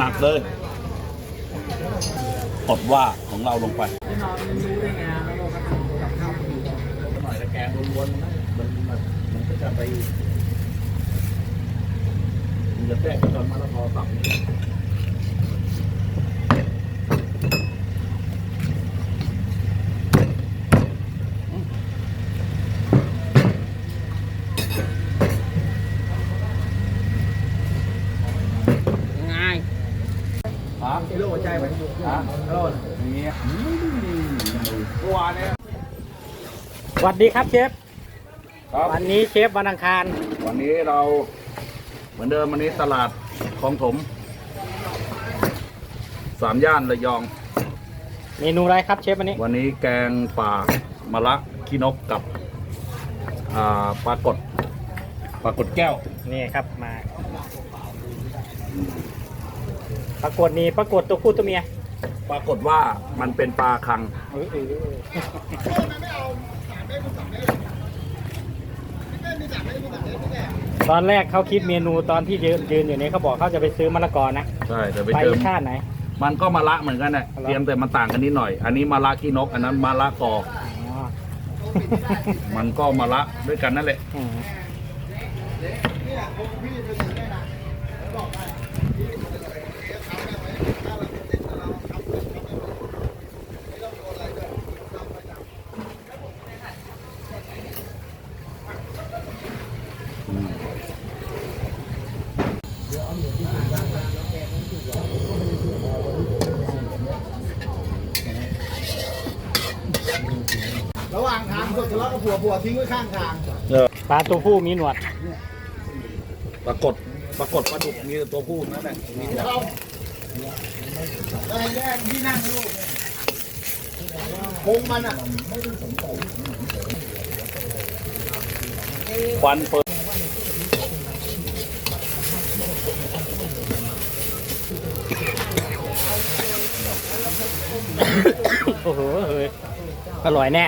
หนักเลยอดว่าของเราลงไปแกวดีหน่อยตะแกรงวนๆนะมันมันมันก็จะไปมันจะแทรกตอนมะละกอสับนี่ ง่าย ฮะ ไอ้ โรคหัวใจไหมฮะโรคอย่างเงี้ยเมื่อวานเนี่ยสวัสดีครับเชฟครับวันนี้เชฟวันอังคาร วันนี้เราเหมือนเดิมวันนี้ตลาดคลองถม สามย่านระยอง เมนูอะไรครับเชฟวันนี้ วันนี้แกงป่ามะละขี้นกกับอ่าปลากดปลากดแก้ว นี่ครับมา ปรากฏนี่ปรากฏตัวผู้ตัวเมียปรากฏว่ามันเป็นปลาคังเออเออตอนแรกเขาคิดเมนูตอนที่ยืนยืนอยู่นี้เขาบอกเขาจะไปซื้อมะละกอนะใช่แต่ไปไปเติมชาติไหน มันก็มะละเหมือนกันน่ะเหรอเตรียมแต่มันต่างกันนิดหน่อย อันนี้มะละขี้นก อันนั้นมะละกอ อ๋อมันก็มะละด้วยกันนั่นแหละ อืม ระหว่างทาง คนทะเลาะกับผัวผัวทิ้งไว้ข้างทางปลาตัวผู้มีหนวด ปรากฏปรากฏปลาดุกมีแต่ตัวผู้นั่นแหละมีแต่เราได้แยกที่นั่งลูกเนี่ยคงมันอะควันเปิดโอ้โหเฮ้ยอร่อยแน่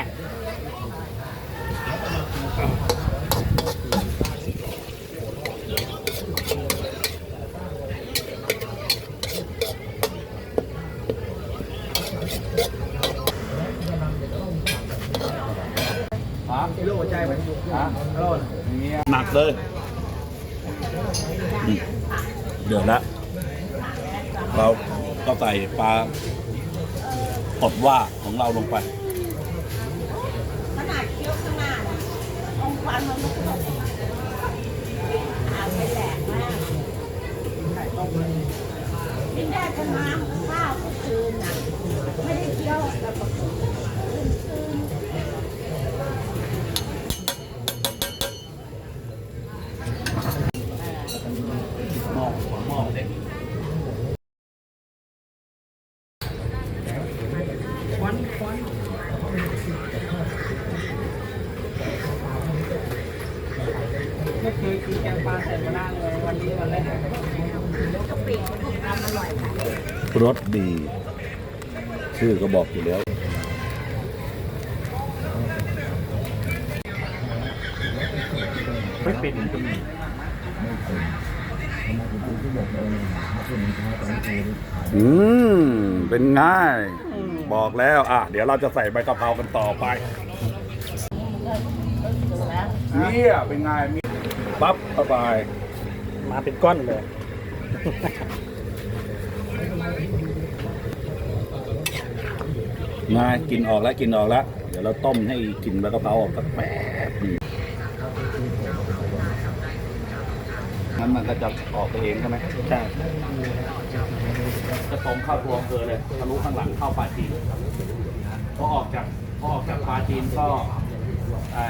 ฮะไอ้โรคหัวใจไหมโรคหนักเลยเดือดล้วเราก็ใส่ปลากดว่าของเราลงไปขนาดเคี้ยวขนาน่ะองควันมันลุกตกอาไปแหลกมากกินได้แต่น้ำข้าวทุกคืนน่ะไม่ได้เคี้ยวแบบคืนคืน หม้อหม้อเล็ก ไม่เคยกินแกงปลาใส่มะนาวเลยวันนี้วันแรกกะปิมันทำอร่อยค่ะรสดี ชื่อก็บอกอยู่แล้วไม่เป็นก็มีอืม เป็นง่าย บอกแล้ว อะ เดี๋ยวเราจะใส่ใบกะเพรากันต่อไป เนี่ย เป็นไงมี ปั๊บเข้าไปมาเป็นก้อนเลยง่ายกินออกแล้วกินออกแล้ว เดี๋ยวเราต้มให้กลินใบกะเพราออกสักแป๊บหนึงงั้นมันก็จะออกไปเองใช่ไหมใช่จะตรงเข้าตัวอำเภอเลยทะลุข้างหลังเข้าปลาจีนพอออกจากพอออกจากปลาจีนก็ไอ